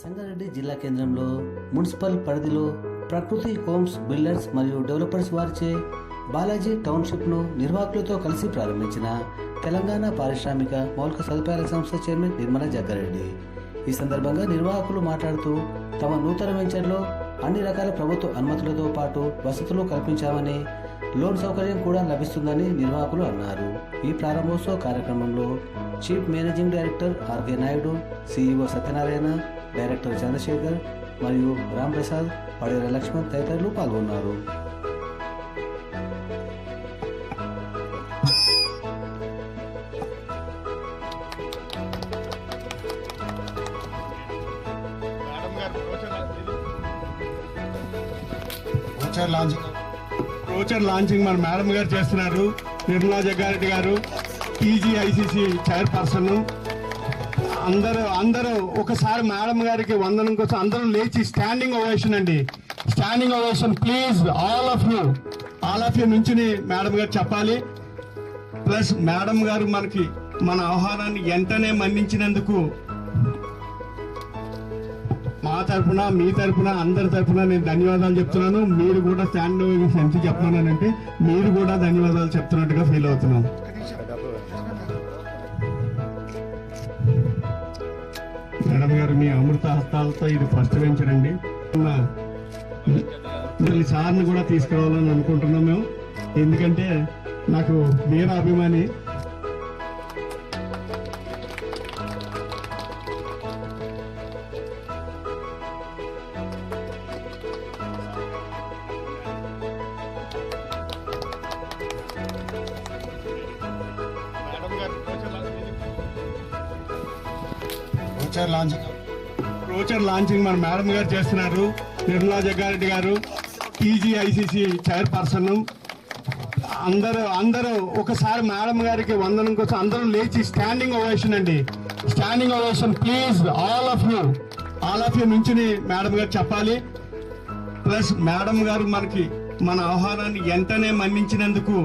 సంగారెడ్డి జిల్లా కేంద్రంలో మున్సిపల్ పరిధిలో ప్రకృతి హోమ్స్ బిల్డర్స్ మరియు డెవలపర్స్ వారిచే బాలాజీ టౌన్షిప్ను నిర్వాహకులతో కలిసి ప్రారంభించిన తెలంగాణ పారిశ్రామిక మౌలిక సదుపాయాల సంస్థ చైర్మన్ నిర్మలా జగ్గారెడ్డి. ఈ సందర్భంగా నిర్వాహకులు మాట్లాడుతూ తమ నూతన వెంచర్లో అన్ని రకాల ప్రభుత్వ అనుమతులతో పాటు వసతులు కల్పించామని లోన్ సౌకర్యం కూడా లభిస్తుందని నిర్వాహకులు అన్నారు. ఈ ప్రారంభోత్సవ కార్యక్రమంలో chief managing director RK Naidu CEO Satyanarayana director Chandrasekhar మరియు రామ్ప్రసాద్ పడేర లక్ష్మణ్ తదితరులు పాల్గొన్నారు. Madam brochure launching brochure launching మన మేడం గారు చేస్తున్నారు. నిర్మలా జగ్గారెడ్డి గారు టీజీఐసిసి చైర్పర్సన్. అందరూ అందరూ ఒకసారి మేడం గారికి వందనం కోసం అందరూ లేచి స్టాండింగ్ ఓవేషన్ అండి. Standing ovation please all of you all of you నుంచుని మేడం గారు చెప్పాలి. ప్లస్ మేడం గారు మనకి మన ఆహ్వానాన్ని వెంటనే మన్నించినందుకు మా తరఫున మీ తరఫున అందరి తరఫున నేను ధన్యవాదాలు చెప్తున్నాను. మీరు కూడా స్టాండ్ ఎంత చెప్తున్నానంటే మీరు కూడా ధన్యవాదాలు చెప్తున్నట్టుగా ఫీల్ అవుతున్నాం. మేడం గారు మీ అమృత హస్తాలతో ఇది ఫస్ట్ వెంచర్ మళ్ళీ సార్ని కూడా తీసుకురావాలని అనుకుంటున్నాం మేము. ఎందుకంటే నాకు వీరాభిమాని రోచర్ లాంచింగ్ బ్రోచర్ లాంచింగ్ మన మేడం గారు చేస్తున్నారు. నిర్మలా జగ్గారెడ్డి గారు టీజీఐసిసి చైర్పర్సన్ అందరూ అందరూ ఒకసారి మేడం గారికి వందనం కోసం అందరూ లేచి స్టాండింగ్ ఓవేషన్ అండి. Standing ovation please all of you all of you నుంచుని మేడం గారు చెప్పాలి. ప్లస్ మేడం గారు మనకి మన ఆహ్వానాన్ని వెంటనే మన్నించినందుకు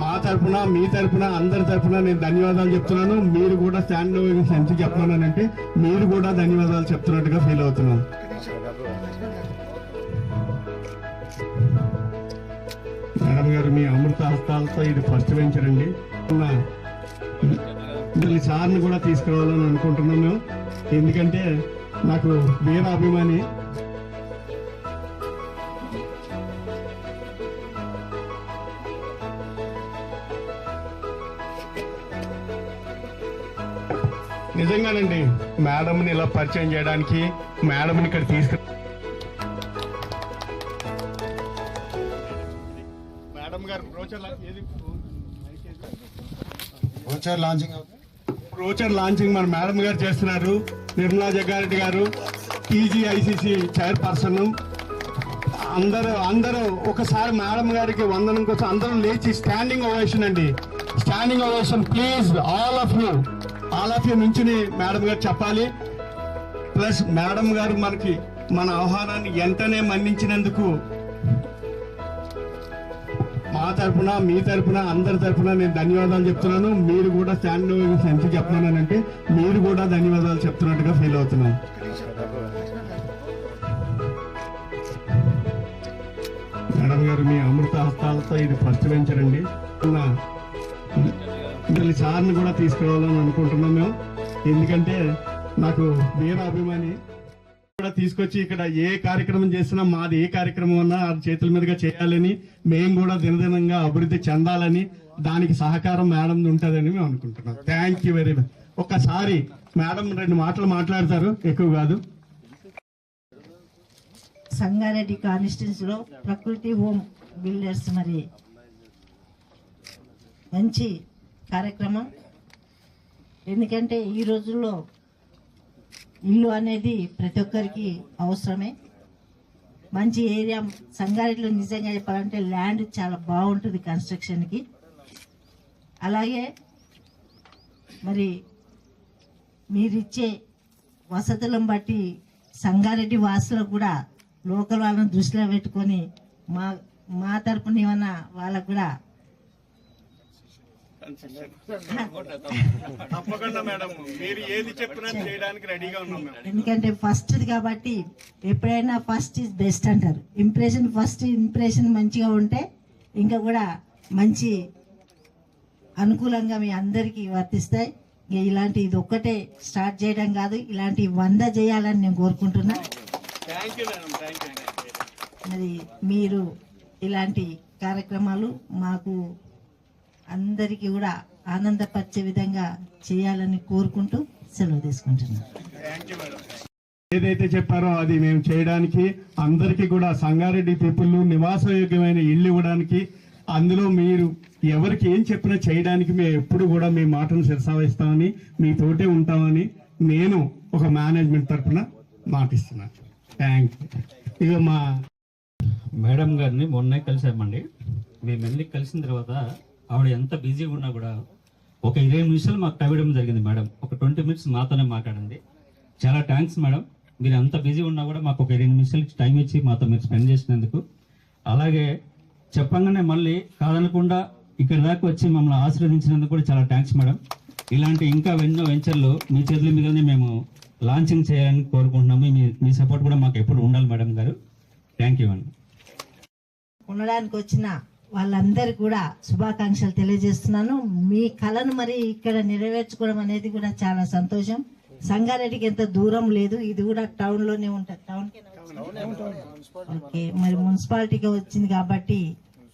మా తరపున మీ తరపున అందరి తరఫున నేను ధన్యవాదాలు చెప్తున్నాను. మీరు కూడా స్టాండ్ ఎంత చెప్తున్నానంటే మీరు కూడా ధన్యవాదాలు చెప్తున్నట్టుగా ఫీల్ అవుతున్నాను. మేడం గారు మీ అమృత హస్తాలతో ఇది ఫస్ట్ వెంచర్ అండి. మళ్ళీ సార్ని కూడా తీసుకురావాలని అనుకుంటున్నాను. ఎందుకంటే నాకు వీరాభిమాని నిజంగానండి మేడంని ఇలా పరిచయం చేయడానికి మేడంని ఇక్కడ తీసుకు మేడం గారు బ్రోచర్ లాంచింగ్ బ్రోచర్ లాంచింగ్ మన మేడం గారు చేస్తున్నారు. నిర్మలా జగ్గారెడ్డి గారు టీజీఐసిసి చైర్పర్సన్. అందరూ అందరూ ఒకసారి మేడం గారికి వందనం కోసం అందరూ లేచి స్టాండింగ్ ఓవేషన్ అండి. Standing ovation please all of you all of you madam గారు చెప్పాలి. ప్లస్ మేడం గారు మనకి మన ఆహ్వానాన్ని వెంటనే మన్నించినందుకు మా తరపున మీ తరఫున అందరి తరపున నేను ధన్యవాదాలు చెప్తున్నాను. మీరు కూడా స్టాండ్ ఎంత చెప్తున్నానంటే మీరు కూడా ధన్యవాదాలు చెప్తున్నట్టుగా ఫీల్ అవుతున్నాను మేడం గారు మీ అమృత హస్తాలతో ఇది ఫస్ట్ వెంచర్ సార్ని కూడా తీసుకురావాలని అనుకుంటున్నాం మేము. ఎందుకంటే నాకు వీర అభిమాని కూడా తీసుకొచ్చి ఇక్కడ ఏ కార్యక్రమం చేసినా మాది ఏ కార్యక్రమం అన్నా అది చేతుల మీదుగా చేయాలని మేము కూడా దినదినంగా అభివృద్ధి చెందాలని దానికి సహకారం మేడం ఉంటుందని మేము అనుకుంటున్నాం. థ్యాంక్ యూ వెరీ మచ్ ఒక్కసారి మేడం రెండు మాటలు మాట్లాడతారు ఎక్కువ కాదు. సంగారెడ్డి కాన్స్టిట్యూన్సీలో ప్రకృతి హోమ్ బిల్డర్స్ మరి. మంచి కార్యక్రమం. ఎందుకంటే ఈ రోజుల్లో ఇల్లు అనేది ప్రతి ఒక్కరికి అవసరమే. మంచి ఏరియా సంగారెడ్డిలో నిజంగా చెప్పాలంటే ల్యాండ్ చాలా బాగుంటుంది కన్స్ట్రక్షన్కి. అలాగే మరి మీరిచ్చే వసతులను బట్టి సంగారెడ్డి వాసులకు కూడా లోకల్ వాళ్ళని దృష్టిలో పెట్టుకొని మా మా తరపున ఏమన్నా వాళ్ళకు కూడా తప్పకుండా మేడం. మీరు ఏది చెప్పినా చేయడానికి రెడీగా ఉన్నాం ఎందుకంటే ఫస్ట్ కాబట్టి ఎప్పుడైనా ఫస్ట్ ఇస్ బెస్ట్ అంటారు. ఇంప్రెషన్ ఫస్ట్ ఇంప్రెషన్ మంచిగా ఉంటే ఇంకా కూడా మంచి అనుకూలంగా మీ అందరికీ వర్తిస్తాయి. ఇలాంటి ఇది ఒక్కటే స్టార్ట్ చేయడం కాదు ఇలాంటి వంద చేయాలని నేను కోరుకుంటున్నా. మరి మీరు ఇలాంటి కార్యక్రమాలు మాకు అందరికీ కూడా ఆనందపరిచే విధంగా చేయాలని కోరుకుంటూ సెలవు తీసుకుంటున్నాను. థ్యాంక్ యూ మేడం ఏదైతే చెప్పారో అది మేము చేయడానికి అందరికీ కూడా సంగారెడ్డి పీపుల్ నివాసయోగ్యమైన ఇల్లు ఇవ్వడానికి అందులో మీరు ఎవరికి ఏం చెప్పినా చేయడానికి మేము ఎప్పుడు కూడా మీ మాటను శిరసావహిస్తామని మీతోటే ఉంటామని నేను ఒక మేనేజ్మెంట్ తరఫున మాటిస్తున్నాను. థ్యాంక్ యూ ఇక మా మేడం గారిని మొన్నే కలిసామండి. మేము వెళ్ళి కలిసిన తర్వాత ఆవిడ ఎంత బిజీగా ఉన్నా కూడా ఒక ఇరవై నిమిషాలు మాకు టైం ఇవ్వడం జరిగింది మేడం. ఒక ట్వంటీ మినిట్స్ మాతోనే మాట్లాడండి. చాలా థ్యాంక్స్ మేడం. మీరు ఎంత బిజీ ఉన్నా కూడా మాకు ఒక ఇరవై నిమిషాలు టైం ఇచ్చి మాతో మీరు స్పెండ్ చేసినందుకు. అలాగే చెప్పంగానే మళ్ళీ కాదనకుండా ఇక్కడ దాకా వచ్చి మమ్మల్ని ఆశీర్వదించినందుకు కూడా చాలా థ్యాంక్స్ మేడం. ఇలాంటి ఇంకా ఎన్నో వెంచర్లు మీ చేతుల మీదనే మేము లాంచింగ్ చేయాలని కోరుకుంటున్నాము. మీ మీ సపోర్ట్ కూడా మాకు ఎప్పుడు ఉండాలి మేడం గారు. థ్యాంక్ యూ అండి. ఉండడానికి వచ్చిన వాళ్ళందరి కూడా శుభాకాంక్షలు తెలియజేస్తున్నాను. మీ కళను మరి ఇక్కడ నెరవేర్చుకోవడం అనేది కూడా చాలా సంతోషం. సంగారెడ్డికి ఎంత దూరం లేదు. ఇది కూడా టౌన్లోనే ఉంటుంది టౌన్ ఓకే మరి మున్సిపాలిటీకి వచ్చింది కాబట్టి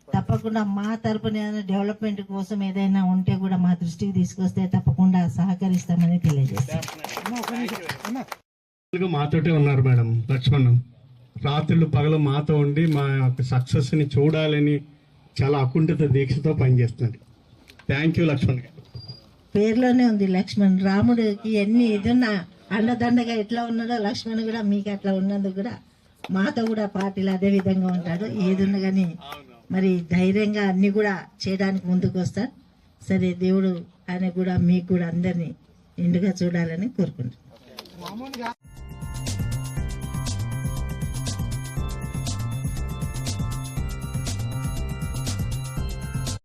తప్పకుండా మా తరపున ఏదైనా డెవలప్మెంట్ కోసం ఏదైనా ఉంటే కూడా మా దృష్టికి తీసుకొస్తే తప్పకుండా సహకరిస్తామని తెలియజేస్తాను. మాతోటే ఉన్నారు మేడం లక్ష్మణ్. రాత్రులు పగలు మాతో ఉండి మా యొక్క సక్సెస్ని చూడాలని చాలా అకుంఠిత దీక్షతో పనిచేస్తున్నారు. థ్యాంక్ యూ లక్ష్మణ్ గారు. పేర్లోనే ఉంది లక్ష్మణ్. రాముడికి ఎన్ని ఏదన్నా అండదండగా ఎట్లా ఉన్నాడో లక్ష్మణ్ కూడా మీకు అట్లా ఉన్నందుకు కూడా మాతో కూడా పార్టీలు అదే విధంగా ఉంటాడు ఏదున్నా కానీ మరి ధైర్యంగా అన్ని కూడా చేయడానికి ముందుకు వస్తాడు సరే దేవుడు ఆయన కూడా మీకు కూడా అందరినీ నిండుగా చూడాలని కోరుకుంటున్నాను.